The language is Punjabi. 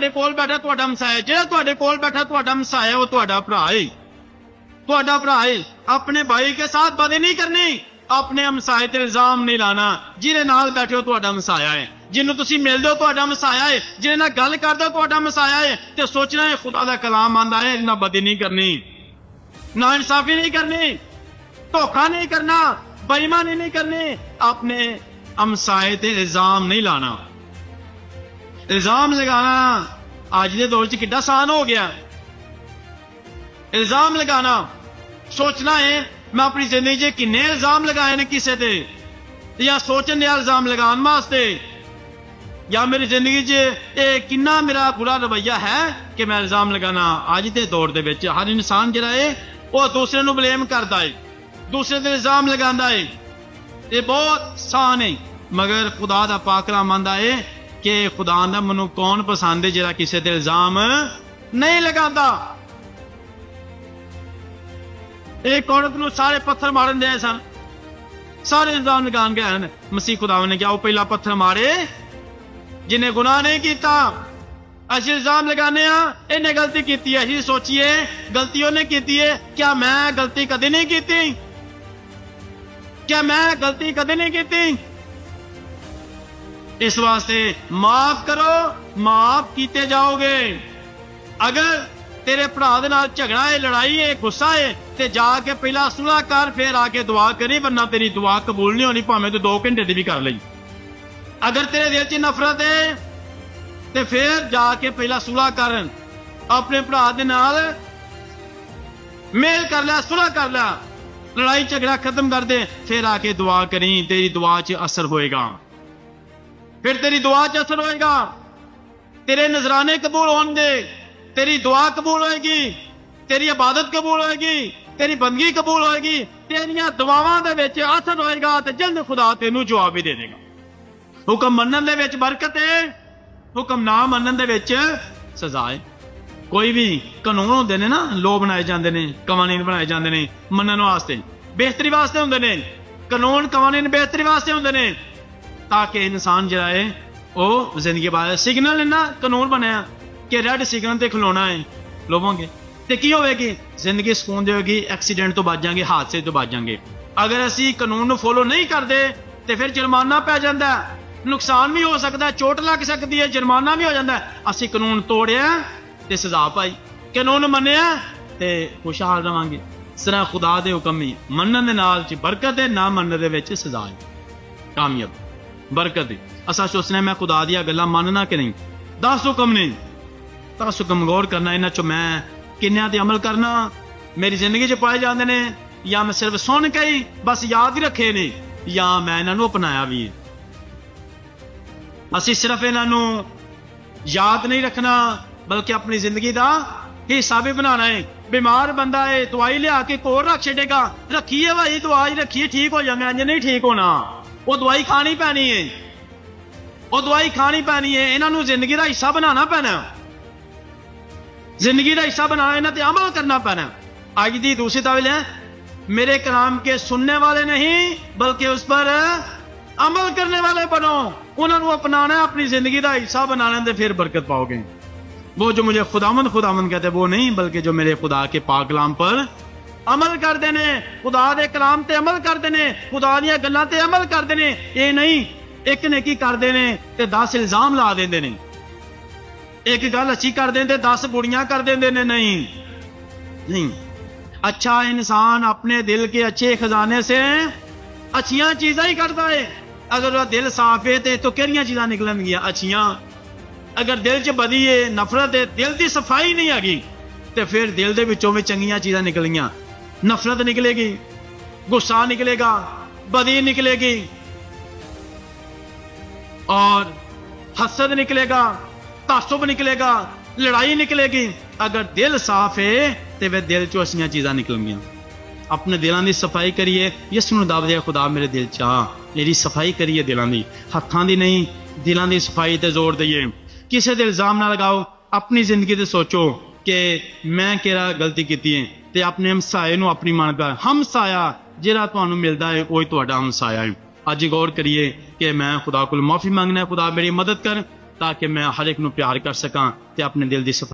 ਤੁਹਾਡੇ ਕੋਲ ਬੈਠਾ ਤੁਹਾਡਾ ਹਮਸਾਇਆ ਜਿਹੜਾ ਤੁਹਾਡੇ ਕੋਲ ਬੈਠਾ ਤੁਹਾਡਾ ਹਮਸਾਇਆ ਉਹ ਤੁਹਾਡਾ ਭਰਾ ਹੈ ਤੁਹਾਡਾ ਭਰਾ ਹੈ ਆਪਣੇ ਭਾਈ ਕੇ ਸਾਥ ਬਦੇ ਨਹੀਂ ਕਰਨੀ। ਆਪਣੇ ਹਮਸਾਏ ਤੇ ਇਲਜ਼ਾਮ ਨਹੀਂ ਲਾਣਾ। ਜਿਹਦੇ ਨਾਲ ਬੈਠੇ ਹੋ ਤੁਹਾਡਾ ਹਮਸਾਇਆ ਹੈ ਜਿਹਨੂੰ ਤੁਸੀਂ ਮਿਲਦੇ ਹੋ ਤੁਹਾਡਾ ਹਮਸਾਇਆ ਹੈ ਜਿਹਦੇ ਨਾਲ ਗੱਲ ਕਰਦੇ ਹੋ ਤੁਹਾਡਾ ਹਮਸਾਇਆ ਹੈ ਤੇ ਸੋਚਣਾ ਹੈ ਖੁਦਾ ਦਾ ਕਲਾਮ ਆਂਦਾ ਹੈ ਇਹਨਾਂ ਬਦੀ ਨਹੀਂ ਕਰਨੀ। ਨਾ ਇਨਸਾਫੀ ਨਹੀਂ ਕਰਨੀ। ਧੋਖਾ ਨਹੀਂ ਕਰਨਾ। ਬੇਈਮਾਨੀ ਨਹੀਂ ਕਰਨੀ। ਆਪਣੇ ਹਮਸਾਏ ਤੇ ਇਲਜ਼ਾਮ ਨਹੀਂ ਲਾਣਾ। ਇਲਜ਼ਾਮ ਲਗਾਣਾ ਅੱਜ ਦੇ ਦੌਰ 'ਚ ਕਿੱਡਾ ਆਸਾਨ ਹੋ ਗਿਆ ਇਲਜ਼ਾਮ ਲਗਾਣਾ ਸੋਚਣਾ ਹੈ ਮੈਂ ਆਪਣੀ ਜ਼ਿੰਦਗੀ 'ਚ ਕਿੰਨੇ ਇਲਜ਼ਾਮ ਲਗਾਏ ਨੇ ਕਿਸੇ ਤੇ ਜਾਂ ਸੋਚਣ ਦੇ ਇਲਜ਼ਾਮ ਲਗਾਉਣ ਵਾਸਤੇ ਜਾਂ ਮੇਰੀ ਜ਼ਿੰਦਗੀ 'ਚ ਇਹ ਕਿੰਨਾ ਮੇਰਾ ਬੁਰਾ ਰਵਈਆ ਹੈ ਕਿ ਮੈਂ ਇਲਜ਼ਾਮ ਲਗਾਣਾ ਅੱਜ ਦੇ ਦੌਰ ਦੇ ਵਿੱਚ ਹਰ ਇਨਸਾਨ ਜਿਹੜਾ ਹੈ ਉਹ ਦੂਸਰੇ ਨੂੰ ਬਲੇਮ ਕਰਦਾ ਹੈ ਦੂਸਰੇ ਤੇ ਇਲਜ਼ਾਮ ਲਗਾਉਂਦਾ ਹੈ ਇਹ ਬਹੁਤ ਆਸਾਨ ਹੈ ਮਗਰ ਖੁਦਾ ਦਾ ਪਾਕਰਾ ਮੰਨਦਾ ਹੈ ਕਿ ਖੁਦਾ ਦਾ ਮਨੂੰ ਕੌਣ ਪਸੰਦ ਹੈ ਜਿਹੜਾ ਕਿਸੇ ਤੇ ਇਲਜ਼ਾਮ ਨਹੀਂ ਲਗਾਉਂਦਾ? ਇੱਕ ਔਰਤ ਨੂੰ ਸਾਰੇ ਪੱਥਰ ਮਾਰਨ ਦੇ ਸਨ। ਸਾਰੇ ਇਲਜ਼ਾਮ ਲਗਾਉਣ ਗਏ ਹਨ। ਮਸੀਹ ਖੁਦਾਵੰ ਨੇ ਕਿਹਾ, ਉਹ ਪਹਿਲਾ ਪੱਥਰ ਮਾਰੇ ਜਿਹਨੇ ਗੁਨਾਹ ਨਹੀਂ ਕੀਤਾ। ਅਸੀਂ ਇਲਜ਼ਾਮ ਲਗਾਉਂਦੇ ਆ ਇਹਨੇ ਗਲਤੀ ਕੀਤੀ ਹੈ। ਅਸੀਂ ਸੋਚੀਏ, ਗਲਤੀ ਉਹਨੇ ਕੀਤੀ ਹੈ। ਕਿਆ ਮੈਂ ਗਲਤੀ ਕਦੇ ਨਹੀਂ ਕੀਤੀ? ਕਿਆ ਮੈਂ ਗਲਤੀ ਕਦੇ ਨਹੀਂ ਕੀਤੀ? ਇਸ ਵਾਸਤੇ ਮਾਫ ਕਰੋ, ਮਾਫ ਕੀਤੇ ਜਾਓਗੇ। ਅਗਰ ਤੇਰੇ ਭਰਾ ਦੇ ਨਾਲ ਝਗੜਾ ਹੈ, ਲੜਾਈ ਹੈ, ਗੁੱਸਾ ਹੈ, ਤੇ ਜਾ ਕੇ ਪਹਿਲਾਂ ਸੁਲ੍ਹਾ ਕਰ, ਫਿਰ ਆ ਕੇ ਦੁਆ ਕਰੀ, ਵਰਨਾ ਤੇਰੀ ਦੁਆ ਕਬੂਲ ਨਹੀਂ ਹੋਣੀ, ਭਾਵੇਂ ਤੂੰ 2 ਘੰਟੇ ਦੀ ਵੀ ਕਰ ਲਈ। ਅਗਰ ਤੇਰੇ ਦਿਲ 'ਚ ਨਫ਼ਰਤ ਹੈ, ਤੇ ਫਿਰ ਜਾ ਕੇ ਪਹਿਲਾਂ ਸੁਲ੍ਹਾ ਕਰਨ ਆਪਣੇ ਭਰਾ ਦੇ ਨਾਲ ਮੇਲ ਕਰ ਲੈ ਸੁਲ੍ਹਾ ਕਰ ਲੈ। ਲੜਾਈ, ਝਗੜਾ ਖਤਮ ਕਰ ਦੇ, ਫਿਰ ਆ ਕੇ ਦੁਆ ਕਰੀ, ਤੇਰੀ ਦੁਆ 'ਚ ਅਸਰ ਹੋਏਗਾ। ਫਿਰ ਤੇਰੀ ਦੁਆ 'ਚ ਅਸਰ ਹੋਏਗਾ। ਤੇਰੇ ਨਜ਼ਰਾਨੇ ਕਬੂਲ ਹੋਣਗੇ। ਤੇਰੀ ਦੁਆ ਕਬੂਲ ਹੋਏਗੀ। ਤੇਰੀ ਇਬਾਦਤ ਕਬੂਲ ਹੋਏਗੀ। ਤੇਰੀ ਬੰਦਗੀ ਕਬੂਲ ਹੋਏਗੀ। ਤੇਰੀਆਂ ਦੁਆਵਾਂ ਦੇ ਵਿੱਚ ਅਸਰ ਹੋਏਗਾ ਤੇ ਜਲਦ ਖੁਦਾ ਤੈਨੂੰ ਜਵਾਬ ਵੀ ਦੇ ਦੇਗਾ। ਹੁਕਮ ਮੰਨਣ ਦੇ ਵਿੱਚ ਬਰਕਤ ਹੈ ਹੁਕਮ ਨਾ ਮੰਨਣ ਦੇ ਵਿੱਚ ਸਜ਼ਾ ਹੈ ਕੋਈ ਵੀ ਕਾਨੂੰਨ ਹੁੰਦੇ ਨੇ ਨਾ ਲੋ ਬਣਾਏ ਜਾਂਦੇ ਨੇ, ਕਵਾਨੀਨ ਬਣਾਏ ਜਾਂਦੇ ਨੇ, ਮੰਨਣ ਵਾਸਤੇ ਬਿਹਤਰੀ ਵਾਸਤੇ ਹੁੰਦੇ ਨੇ। ਕਾਨੂੰਨ ਕਵਾਨੀਨ ਬਿਹਤਰੀ ਵਾਸਤੇ ਹੁੰਦੇ ਨੇ। ਤਾਂ ਕਿ ਇਨਸਾਨ ਜਿਹੜਾ ਹੈ, ਉਹ ਜ਼ਿੰਦਗੀ ਬਾਰੇ ਸਿਗਨਲ ਨਾ ਕਾਨੂੰਨ ਬਣਿਆ ਕਿ ਰੈੱਡ ਸਿਗਨਲ ਤੇ ਖਲੋਣਾ ਹੈ। ਤੇ ਕੀ ਹੋਵੇਗੀ? ਜ਼ਿੰਦਗੀ ਸਕੂਨ ਦੇਵੇਗੀ ਐਕਸੀਡੈਂਟ ਤੋਂ ਬਚ ਜਾਾਂਗੇ ਹਾਦਸੇ ਤੋਂ ਬਚ ਜਾਾਂਗੇ ਅਗਰ ਅਸੀਂ ਕਾਨੂੰਨ ਨੂੰ ਫੋਲੋ ਨਹੀਂ ਕਰਦੇ, ਤੇ ਫਿਰ ਜੁਰਮਾਨਾ ਪੈ ਜਾਂਦਾ ਨੁਕਸਾਨ ਵੀ ਹੋ ਸਕਦਾ ਚੋਟ ਲੱਗ ਸਕਦੀ ਹੈ, ਜੁਰਮਾਨਾ ਵੀ ਹੋ ਜਾਂਦਾ ਅਸੀਂ ਕਾਨੂੰਨ ਤੋੜਿਆ, ਤੇ ਸਜ਼ਾ ਪਾਈ। ਕਾਨੂੰਨ ਮੰਨਿਆ, ਤੇ ਖੁਸ਼ਹਾਲ ਰਵਾਂਗੇ। ਸਿਰਾ ਖੁਦਾ ਦੇ ਹੁਕਮ ਹੀ ਮੰਨਣ ਦੇ ਨਾਲ ਚ ਬਰਕਤ ਹੈ, ਨਾ ਮੰਨਣ ਦੇ ਵਿੱਚ ਸਜ਼ਾ ਹੈ। ਕਾਮਯਾਬ। ਬਰਕਤ ਹੈ ਅਸਾਂ ਸੋਚਣਾ ਮੈਂ ਖੁਦਾ ਦੀਆਂ ਗੱਲਾਂ ਮੰਨਣਾ ਕਿ ਨਹੀਂ। 10 ਹੁਕਮ ਨੇ 10 ਹੁਕਮ ਗੌਰ ਕਰਨਾ, ਇਹਨਾਂ ਚੋਂ ਮੈਂ ਕਿੰਨਿਆਂ ਤੇ ਅਮਲ ਕਰਨਾ। ਮੇਰੀ ਜ਼ਿੰਦਗੀ 'ਚ ਪਾਏ ਜਾਂਦੇ ਨੇ। ਜਾਂ ਮੈਂ ਸਿਰਫ ਸੁਣ ਕੇ ਹੀ ਬਸ ਯਾਦ ਹੀ ਰੱਖੇ ਨੇ। ਜਾਂ ਮੈਂ ਇਹਨਾਂ ਨੂੰ ਅਪਣਾਇਆ ਵੀ ਅਸੀਂ ਸਿਰਫ ਇਹਨਾਂ ਨੂੰ ਯਾਦ ਨਹੀਂ ਰੱਖਣਾ, ਬਲਕਿ ਆਪਣੀ ਜ਼ਿੰਦਗੀ ਦਾ ਹਿੱਸਾ ਵੀ ਬਣਾਉਣਾ ਹੈ। ਬਿਮਾਰ ਬੰਦਾ ਹੈ ਦਵਾਈ ਲਿਆ ਕੇ ਕੋਲ ਰੱਖ ਛੱਡੇਗਾ। ਰੱਖੀਏ ਭਾਈ, ਦਵਾਈ ਰੱਖੀਏ, ਠੀਕ ਹੋ ਜਾਣਾ ਇੰਜ ਨਹੀਂ ਠੀਕ ਹੋਣਾ। ਉਹ ਦਵਾਈ ਖਾਣੀ ਪੈਣੀ ਹੈ ਉਹ ਦਵਾਈ ਖਾਣੀ ਪੈਣੀ ਹੈ ਇਹਨਾਂ ਨੂੰ ਜ਼ਿੰਦਗੀ ਦਾ ਹਿੱਸਾ ਬਣਾਉਣਾ ਪੈਣਾ ਜ਼ਿੰਦਗੀ ਦਾ ਹਿੱਸਾ बनाना ਇਹਨਾਂ ਤੇ ਅਮਲ ਕਰਨਾ ਪੈਣਾ ਅੱਜ ਦੀ ਦੂਸਰੀ ਤਾਵਿਲ ਹੈ मेरे कलाम के सुनने वाले नहीं बल्कि उस पर अमल करने वाले बनो उन्होंने अपनाना है अपनी जिंदगी का हिस्सा बनाना है फिर बरकत पाओगे वो जो मुझे खुदामंद खुदामंद कहते हैं वो नहीं बल्कि जो मेरे खुदा के عمل کرتے ہیں۔ خدا دے کلام تے عمل کرتے ہیں۔ خدا دیا گلوں تے عمل کرتے ہیں۔ اے نہیں، ایک نے کی کرتے تے دس الزام لا دیں نہیں ایک گل اچھی کر دیں دس بڑیاں کر دیں نہیں۔ نہیں۔ اچھا انسان اپنے دل کے اچھے خزانے سے اچھیاں چیزاں ہی کرتا ہے۔ اگر وہ دل صاف ہے تو کہڑی چیزاں نکلن گیا؟ اچھیاں۔ اگر دل چ بدی ہے، نفرت ہے، دل دی صفائی نہیں آ گئی تو پھر دل دے بچوں میں چنگیاں چیزاں گیا نفرت نکلے گی، غصہ نکلے گا، بدی نکلے گی، اور حسد نکلے گا، تعصب نکلے گا، لڑائی نکلے گی۔ اگر دل صاف ہے تو وہ دل چو چیزاں نکل گیا اپنے دلان دی صفائی کریے، یہ سنو دیا خدا میرے دل چاہ میری صفائی کریے دلان دی ہاتھوں دی نہیں دلان دی صفائی تے زور دئیے کسے دل الزام نہ لگاؤ، اپنی زندگی تے سوچو کہ میں کیڑا غلطی کیتی ہے۔ ਤੇ ਆਪਣੇ ਹਮਸਾਏ ਨੂੰ ਆਪਣੀ ਮੰਨਦਾ ਹਮਸਾਇਆ ਜਿਹੜਾ ਤੁਹਾਨੂੰ ਮਿਲਦਾ ਹੈ, ਉਹ ਹੀ ਤੁਹਾਡਾ ਹਮਸਾਇਆ ਹੈ। ਅੱਜ ਗੌਰ ਕਰੀਏ ਕਿ ਮੈਂ ਖੁਦਾ ਕੋਲ ਮਾਫੀ ਮੰਗਣਾ ਖੁਦਾ ਮੇਰੀ ਮਦਦ ਕਰ ਤਾਂ ਕਿ ਮੈਂ ਹਰ ਇੱਕ ਨੂੰ ਪਿਆਰ ਕਰ ਸਕਾਂ ਤੇ ਆਪਣੇ ਦਿਲ ਦੀ ਸਫ਼ਾਈ